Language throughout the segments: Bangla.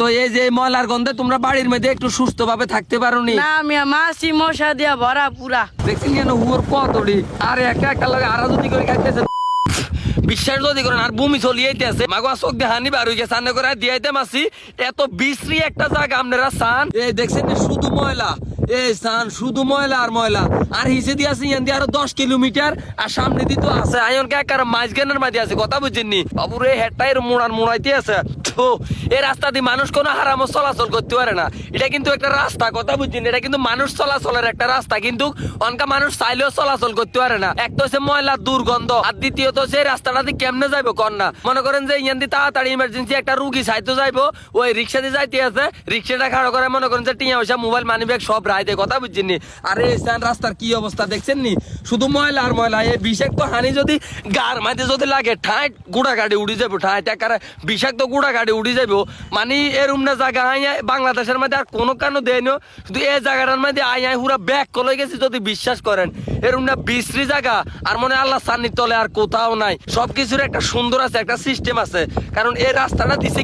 তো এই যে ময়লার গন্ধে তোমরা বাড়ির মধ্যে একটু সুস্থ ভাবে থাকতে পারো নি না মিয়া মাছি মশা দিয়া ভরা পুরা। দেখছেন কেন হুয়ার কতড়ি আর একটা একা লাগে আরা যদি করে খাইতেছে। বিশ্বাস যদি করেন আর বমি চলিয়েতে আছে মাগো চোখ দিয়ে হানি বার হয়ে গেছে সামনে করে দিয়াইতে মাসি এত বিশ্রী একটা জায়গা আপনারা সান এই দেখছেন শুধু ময়লা। এই সান, শুধু ময়লা আর ময়লা। আর হিসে দিয়ে ইয়ান দিয়ে আরও দশ কিলোমিটার, আর সামনে দিয়ে তো আছে আয়ন কে একার মাঝ গেনের মাঝে আছে, কথা বুঝছেননি বাবুরে হেডটাই মোড়ার মোড়াইতে আছে। এই রাস্তা দিয়ে মানুষ কোনো হারামো চলাচল করতে পারে না। এটা কিন্তু একটা রাস্তা, কথা বুঝছেন এটা কিন্তু মানুষ চলাচলের একটা রাস্তা, কিন্তু অনকা মানুষ চাইলেও চলাচল করতে পারে না। এক তো হচ্ছে ময়লার দুর্গন্ধ, আর দ্বিতীয়ত এই রাস্তাটা দিয়ে কেমনে যাইবো কন না মনে করেন যে ইয়ান দিয়ে তাড়াতাড়ি ইমার্জেন্সি একটা রুগী চাইতে যাইবো, ওই রিক্সা দিয়ে যাইতে আছে, রিক্সাটা খাড়ো করে মনে করেন যে টিয়া পয়সা মোবাইল মানি ব্যাগ সব রায় দেয় কথা বুঝছেন নি আরে এই স্থান রাস্তার কি অবস্থা দেখছেন নি শুধু ময়লা আর ময়লা, এই বিষাক্ত হানি যদি গার মাঝে যদি লাগে, ঠাঁই গুড়া গাড়ি উড়ে যাব, ঠাঁই টাকার বিষাক্ত গুড়া গাড়ি উড়ি যাব। মানে এরম না জায়গা আই বাংলাদেশের মধ্যে আর কোনো কেন দেয় শুধু এই জায়গাটার মধ্যে আই আই হুরা ব্যাক কলে গেছি যদি বিশ্বাস করেন। এরম না বিশ্রী জায়গা। আর মনে আল্লাহ সান্নির তলে আর কোথাও নাই। সবকিছুর একটা সুন্দর আছে, একটা সিস্টেম আছে। কারণ এই রাস্তাটা দিছে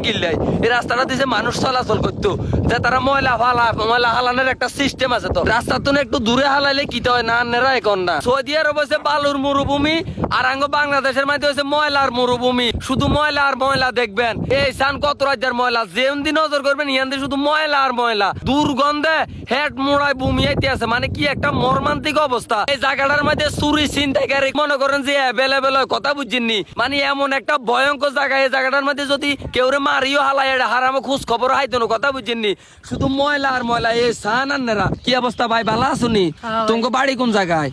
এই রাস্তাটা দিছে মানুষ চলাচল করতো। যে তারা ময়লা ফালা, ময়লা হালানোর একটা সিস্টেম আছে তো। রাস্তা তো একটু দূরে হালাইলে কি না, নেরা এখন না। সৌদি আরব হচ্ছে বালুর মরুভূমি, আর আঙ্গ বাংলাদেশের মধ্যে হচ্ছে ময়লার মরুভূমি। শুধু ময়লা আর ময়লা দেখবেন। এই সান কত রাজ্যের ময়লা? যেমন দিন নজর করবেন ইয়ান দিয়ে শুধু ময়লা আর ময়লা। দুর্গন্ধে হেড মোড়ায় বুমি আইতে আছে। মানে কি একটা মর্মান্তিক অবস্থা। এই জায়গাটার মধ্যে চুরি চিন্তাকারী মনে করেন যে অ্যাভেলেবেল হয় কথা বুঝছেননি মানে এমন একটা ভয়ঙ্কর জায়গা এই জায়গাটার মধ্যে যদি কেউ রে মারিও হালাই এটা হারামো খোঁজ খবর হাইতো না কথা বুঝছেননি শুধু ময়লা আর ময়লা এই সান আন্নেরা কি অবস্থা ভাই ভালো আছুনি? হ্যাঁ তোমাকে বাড়ি কোন জায়গায়?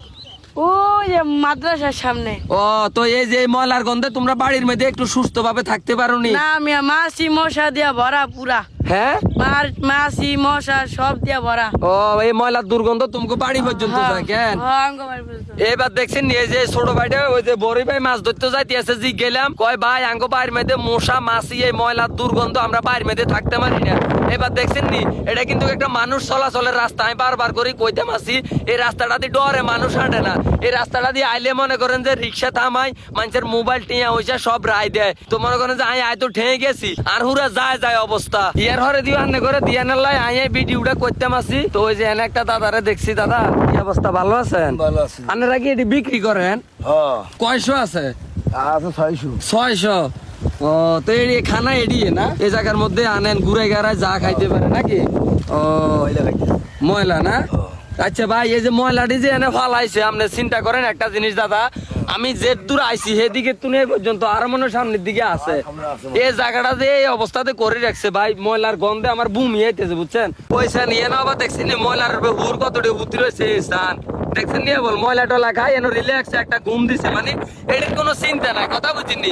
ওই যে মাদ্রাসার সামনে। ও তো এই যে ময়লার গন্ধে তোমরা বাড়ির মধ্যে একটু সুস্থ ভাবে থাকতে পারো নি মিয়া মাছি মশা দিয়া ভরা পুরা। হ্যাঁ মার মাছি মশা সব দিয়া ভরা ও এই ময়লার দুর্গন্ধ তোমাকে বাড়ি পর্যন্ত হ্যাঁ, যায় কেন হ্যাঁ, বাড়ি পর্যন্ত। এবার দেখছেন এই যে ছোট ভাইটা ওই যে বড় ভাই মাছ ধরতে যাইতে আছে জি গেলাম কয় ভাই আঙ্গ বাইর মধ্যে মশা মাছি এই ময়লার দুর্গন্ধ আমরা বাইর মধ্যে থাকতে পারি না। এবার দেখছেন নি এটা কিন্তু একটা মানুষ চলাচলের রাস্তা। আমি বারবার করে কইতে মাসি এই রাস্তাটা দিয়ে ডরে মানুষ হাঁটে না। এই রাস্তাটা দিয়ে আইলে মনে করেন যে রিক্সা থামাই মানুষের মোবাইল টিয়া হইসা সব রায় দেয়। তো মনে করেন যে আই আয় তো ঠেয়ে গেছি আর হুরা যায় যায় অবস্থা। ইয়ার হরে দিও আন্নে করে দিয়ানের লাই আই এই ভিডিওটা করতে মাসি তো ওই যে এনে একটা দাদারে দেখছি দাদা কি অবস্থা? ভালো আছেন? ভালো আছি। আপনারা কি এটি বিক্রি করেন? হ্যাঁ। কয়শো আছে? আছে ছয়শো। ছয়শো। ও তো এটি খানা এডি না? এই জায়গার মধ্যে আনেন ঘুরে গাড়ায় যা খাইতে পারে নাকি? ও ময়লা না? আচ্ছা ভাই এই যে ময়লাটি যে এনে ফালাইছে আপনি চিন্তা করেন একটা জিনিস দাদা। আমি যে দূর আইছি সেদিকে এই পর্যন্ত আর মনে সামনের দিকে আছে। এই জায়গাটা যে এই অবস্থাতে করে রাখছে ভাই ময়লার গন্ধে আমার বুমি আইতেছে বুঝছেন? পয়সা নিয়ে না আবার দেখছেন নি ময়লার হুর কতটি হুতি রয়েছে স্থান। মানে বুঝিনি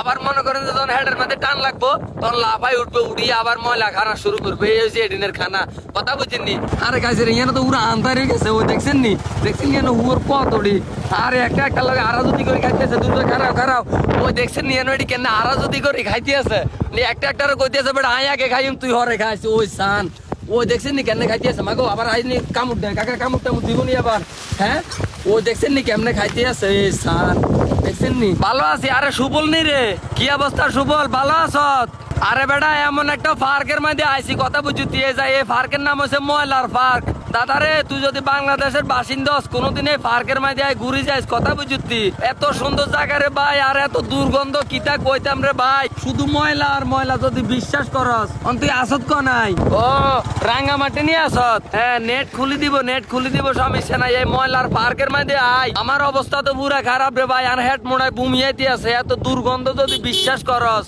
আবার মনে করেন হেডের মধ্যে টান লাগবো, তখন লাফাই উঠবে উঠিয়ে আবার ময়লা খানা শুরু করবে এডিনের খানা, কথা বুঝেননি আরে গাছের ইয়ানো তো উড়া আন্ধার গেছে ওই দেখছেন নি? দেখছেন কেন হুয়ার কতটি আরে একটা একটা লাগে আরা যদি করে খাইতেছে দুটো খারাপ খারাপ ওই দেখছেন নি এনো এটি কেন আরা যদি করে খাইতে আছে? নি একটা একটা কইতে আছে, বেটা আই আগে খাইম, তুই হরে খাইছ ওই সান ওই দেখছেন নি কেমনে খাইতে আছে? মাগো, আবার আইনি কামড় দেয়, কাকা কামড় টামড় দিব নি আবার? হ্যাঁ? ও দেখছেন নি কেমনে খাইতে আছে, এই সান দেখছেন নি? ভালো আছি, আরে সুবল নি রে। কি অবস্থা সুবল? ভালো আছত আরে বেটা, এমন একটা পার্কের মধ্যে আইসি কথা বুঝি দিয়ে যায় এই পার্কের নাম হচ্ছে ময়লার পার্ক দাদা রে তুই যদি বাংলাদেশের বাসিন্দা হস কোনোদিন এই পার্কের আয় ঘুরে যাইস কথা বুঝতি। এত সুন্দর জায়গা রে ভাই আর এত দুর্গন্ধ কিতা কইতাম রে ভাই? শুধু ময়লা আর ময়লা যদি বিশ্বাস করস অন তুই আসত ক নাই। ও রাঙ্গা মাটি নিয়ে আসত হ্যাঁ নেট খুলি দিব নেট খুলি দিব সমস্যা নাই এই ময়লার পার্কের মধ্যে আয়। আমার অবস্থা তো পুরা খারাপ রে ভাই আর হেড মোড়ায় বুমিয়াইতে আছে এত দুর্গন্ধ যদি বিশ্বাস করস।